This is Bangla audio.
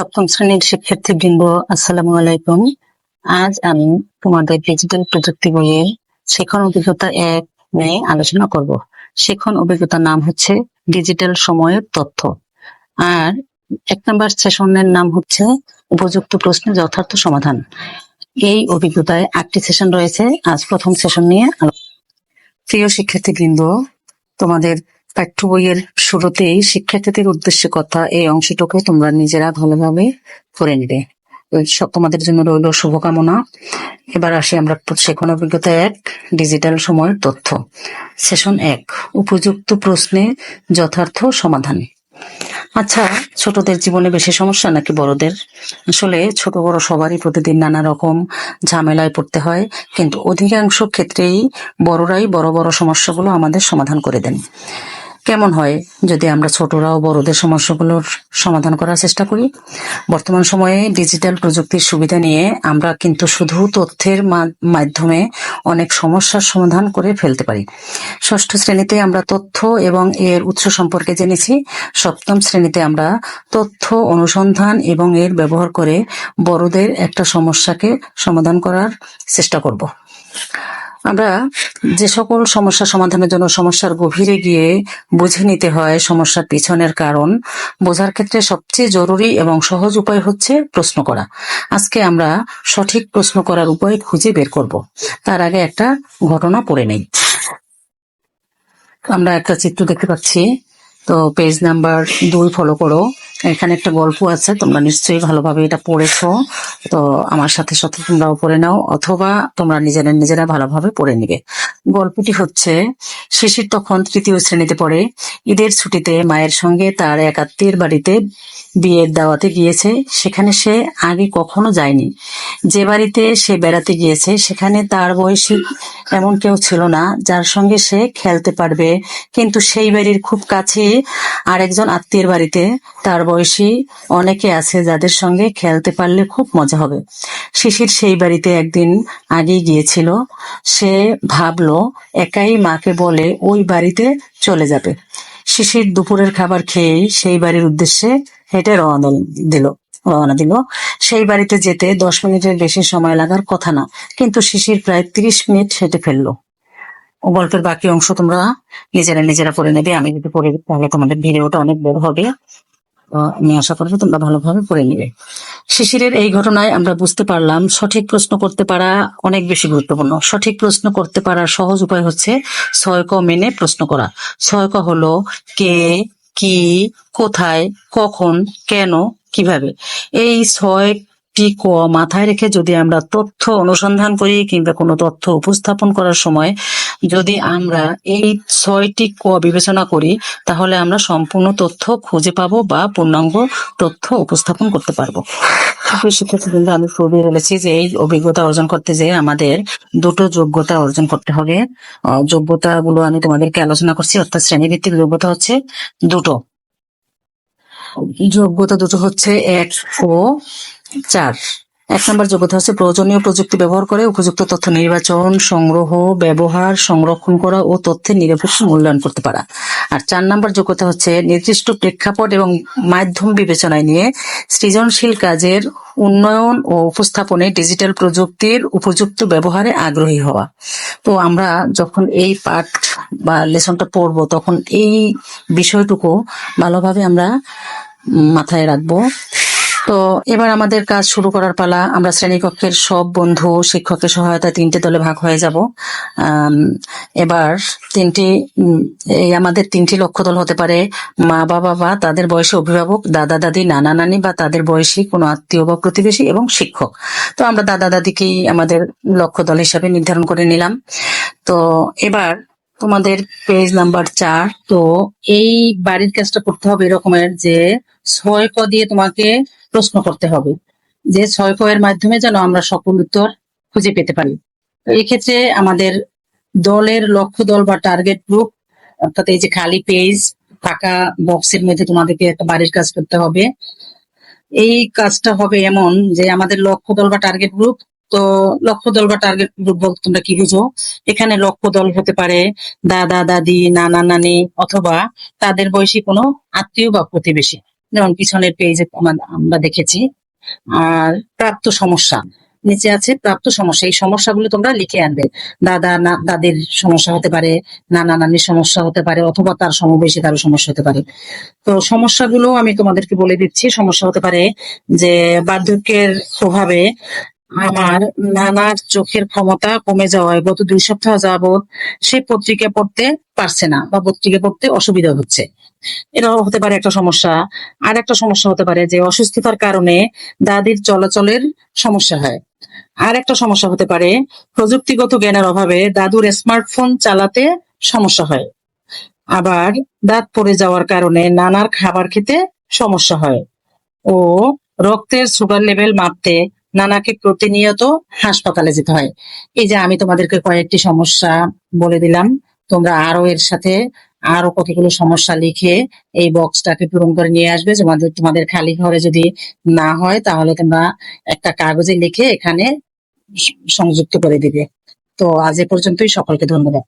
সপ্তম শ্রেণির শিক্ষার্থীবৃন্দ, আসসালামু আলাইকুম। আজ আমি তোমাদের ডিজিটাল প্রযুক্তি বইয়ের শেখন অভিজ্ঞতা এক নিয়ে আলোচনা করব। শেখন অভিজ্ঞতার নাম হচ্ছে ডিজিটাল সময়ের তথ্য। আর এক নম্বর সেশনের নাম হচ্ছে উপযুক্ত প্রশ্নের যথার্থ সমাধান। এই অভিজ্ঞতায় আটটি সেশন রয়েছে। আজ প্রথম সেশন নিয়ে প্রিয় শিক্ষার্থীবৃন্দ, তোমাদের পাঠ্য বইয়ের শুরুতেই শিক্ষার্থীদের উদ্দেশ্যে কথা, এই অংশটুকু তোমরা নিজেরা ভালোভাবে করে নিবে। সব তোমাদের জন্য রইল শুভকামনা। এবার আসি আমরা শেখন অভিজ্ঞতা এক, ডিজিটাল সময়ের তথ্য। সেশন এক, উপযুক্ত প্রশ্নে যথার্থ সমাধান। আচ্ছা ছোটদের জীবনে বেশি সমস্যা নাকি বড়দের? আসলে ছোট বড় সবারই প্রতিদিন নানা রকম ঝামেলায় পড়তে হয়, কিন্তু অধিকাংশ ক্ষেত্রেই বড়রাই বড় বড় সমস্যাগুলো আমাদের সমাধান করে দেন। কেমন হয় যদি আমরা ছোটরাও বড়দের সমস্যাগুলোর সমাধান করার চেষ্টা করি? বর্তমান সময়ে ডিজিটাল প্রযুক্তির সুবিধা নিয়ে আমরা কিন্তু শুধু তথ্যের মাধ্যমে অনেক সমস্যার সমাধান করে ফেলতে পারি। ষষ্ঠ শ্রেণীতে আমরা তথ্য এবং এর উৎস সম্পর্কে জেনেছি। সপ্তম শ্রেণীতে আমরা তথ্য অনুসন্ধান এবং এর ব্যবহার করে বড়দের একটা সমস্যাকে সমাধান করার চেষ্টা করব। আমরা যে সকল সমস্যা সমাধানের জন্য সমস্যার গভীরে গিয়ে বুঝে নিতে হয় সমস্যার পিছনের কারণ, বোঝার ক্ষেত্রে সবচেয়ে জরুরি এবং সহজ উপায় হচ্ছে প্রশ্ন করা। আজকে আমরা সঠিক প্রশ্ন করার উপায় খুঁজে বের করব। তার আগে একটা ঘটনা পড়ে নেই। আমরা একটা চিত্র দেখতে পাচ্ছি। তো পেজ নাম্বার দুই ফলো করো। এখানে একটা গল্প আছে, তোমরা নিশ্চয়ই ভালোভাবে এটা পড়েছো। তো আমার সাথে সাথে তোমরাও পড়ে নাও, অথবা তোমরা নিজেরা নিজেরা ভালোভাবে পড়ে নিবে। গল্পটি হচ্ছে, শিশির তখন তৃতীয় শ্রেণীতে পড়ে। ঈদের ছুটিতে মায়ের সঙ্গে তার এক বাড়িতে বিয়ের দাওয়াতে গিয়েছে। সেখানে সে আগে কখনো যায়নি। যে বাড়িতে সে বেড়াতে গিয়েছে, সেখানে তার বয়সী এমন কেউ ছিল না, যার সঙ্গে সে খেলতে পারবে। কিন্তু সেই বাড়ির খুব কাছে আরেকজন আত্মীয়ের বাড়িতে তার বয়সী অনেকে আছে যাদের সঙ্গে খেলতে পারলে খুব মজা হবে। শিশির সেই বাড়িতে একদিন আগে গিয়েছিল। সে ভাবলো, একাই মাকে বলে ওই বাড়িতে চলে যাবে। শিশির দুপুরের খাবার খেয়েই সেই বাড়ির উদ্দেশ্যে হেঁটে রওনা দিল রওনা দিল। সেই বাড়িতে যেতে দশ মিনিটের বেশি সময় লাগার কথা না, কিন্তু শিশির প্রায় তিরিশ মিনিট হেঁটে ফেলল। গল্পের বাকি অংশ তোমরা নিজেরা নিজেরা পড়ে নেবে, আমি যদি পড়ে তাহলে তোমাদের ভিডিওটা অনেক বড় হবে। আমি আশা করব তোমরা ভালোভাবে পড়ে নিবে। শিশিরের এই ঘটনায় আমরা বুঝতে পারলাম সঠিক প্রশ্ন করতে পারা অনেক বেশি গুরুত্বপূর্ণ। সঠিক প্রশ্ন করতে পারার সহজ উপায় হচ্ছে ছয় ক মেনে প্রশ্ন করা। ছয় ক হলো কে, কি, কোথায়, কখন, কেন, কীভাবে। এই ছয়টি ক মাথায় রেখে যদি আমরা তথ্য অনুসন্ধান করি কিংবা কোনো তথ্য উপস্থাপন করার সময় যদি আমরা এই ছয়টি ক বিবেচনা করি, তাহলে আমরা সম্পূর্ণ তথ্য খুঁজে পাবো বা পূর্ণাঙ্গ তথ্য উপস্থাপন করতে পারব। আমি পূর্বে বলেছি যে এই অভিজ্ঞতা অর্জন করতে যে আমাদের দুটো যোগ্যতা অর্জন করতে হবে। যোগ্যতা গুলো আমি তোমাদেরকে আলোচনা করছি, অর্থাৎ শ্রেণীভিত্তিক যোগ্যতা হচ্ছে দুটো। যোগ্যতা দুটো হচ্ছে এক ও চার। এক নম্বর যোগ্যতা হচ্ছে প্রয়োজনীয় প্রযুক্তি ব্যবহার করে উপযুক্ত তথ্য নির্বাচন, সংগ্রহ, ব্যবহার, সংরক্ষণ করা ও তথ্যের নিরপেক্ষ মূল্যায়ন করতে পারা। আর চার নম্বর যোগ্যতা হচ্ছে নির্দিষ্ট প্রেক্ষাপট এবং মাধ্যম বিবেচনায় নিয়ে সৃজনশীল কাজের উন্নয়ন ও উপস্থাপনে ডিজিটাল প্রযুক্তির উপযুক্ত ব্যবহারে আগ্রহী হওয়া। তো আমরা যখন এই পাঠ বা লেসনটা পড়ব, তখন এই বিষয়টুকু ভালোভাবে আমরা মাথায় রাখব। তো এবার আমাদের কাজ শুরু করার পালা। আমরা শ্রেণীকক্ষের সব বন্ধু শিক্ষকের সহায়তায় তিনটে দলে ভাগ হয়ে যাব। এবার তিনটি এই আমাদের তিনটি লক্ষ্য দল হতে পারে মা, বাবা বা তাদের বয়সী অভিভাবক, দাদা, দাদি, নানা, নানি বা তাদের বয়সী কোনো আত্মীয় বা প্রতিবেশী এবং শিক্ষক। তো আমরা দাদা, দাদিকেই আমাদের লক্ষ্য দল হিসাবে নির্ধারণ করে নিলাম। তো এবার তোমাদের পেজ নাম্বার চার, তো এই বাড়ির কাজটা করতে হবে এরকমের যে ছয় ক দিয়ে তোমাকে প্রশ্ন করতে হবে যে ছয় ক এর মাধ্যমে যেন আমরা সকল উত্তর খুঁজে পেতে পারি। এই আমাদের দলের লক্ষ্য দল বা টার্গেট গ্রুপ অর্থাৎ এই যে খালি পেজ ফাঁকা বক্সের মধ্যে তোমাদেরকে একটা বাড়ির কাজ করতে হবে। এই কাজটা হবে এমন যে আমাদের লক্ষ্য দল বা টার্গেট গ্রুপ তো লক্ষ্য দল বা টার্গেট গ্রুপ বলতে তোমরা কি বুঝো? এখানে লক্ষ্য দল হতে পারে দাদা, দাদি, নানা, নানি অথবা তাদের বয়সী কোনো আত্মীয় বা প্রতিবেশী। যেমন পিছনের পেজে আমরা দেখেছি। আর প্রাপ্ত সমস্যা, নিচে আছে প্রাপ্ত সমস্যা। এই সমস্যাগুলো তোমরা লিখে আনবে। দাদা, না, দাদির সমস্যা হতে পারে, নানা নানির সমস্যা হতে পারে, অথবা তার সমবয়সী কারও সমস্যা হতে পারে। তো সমস্যাগুলো আমি তোমাদেরকে বলে দিচ্ছি। সমস্যা হতে পারে যে বার্ধক্যের প্রভাবে আমার নানার চোখের ক্ষমতা কমে যাওয়ায় গত দুই সপ্তাহ যাবৎ সে পত্রিকা পড়তে পারছে না বা পত্রিকা পড়তে অসুবিধা হচ্ছে। এটাও হতে পারে একটা সমস্যা। আর একটা সমস্যা হতে পারে যে অসুস্থতার কারণে দাদির চলাচলের সমস্যা হয়। আর একটা সমস্যা হতে পারে প্রযুক্তিগত জ্ঞানের অভাবে দাদুর স্মার্টফোন চালাতে সমস্যা হয়। আবার দাঁত পড়ে যাওয়ার কারণে নানার খাবার খেতে সমস্যা হয় ও রক্তের সুগার লেভেল মাপতে নানাকে প্রতিনিয়ত হাসপাতালে যেতে হয়। এই যে আমি তোমাদেরকে কয়েকটি সমস্যা বলে দিলাম। তোমরা আরও এর সাথে আরও কতগুলো সমস্যা লিখে এই বক্সটাকে পূরণ করে নিয়ে আসবে। তোমাদের তোমাদের খালি ঘরে যদি না হয়, তাহলে তোমরা একটা কাগজে লিখে এখানে সংযুক্ত করে দিবে। তো আজ এ পর্যন্তই। সকলকে ধন্যবাদ।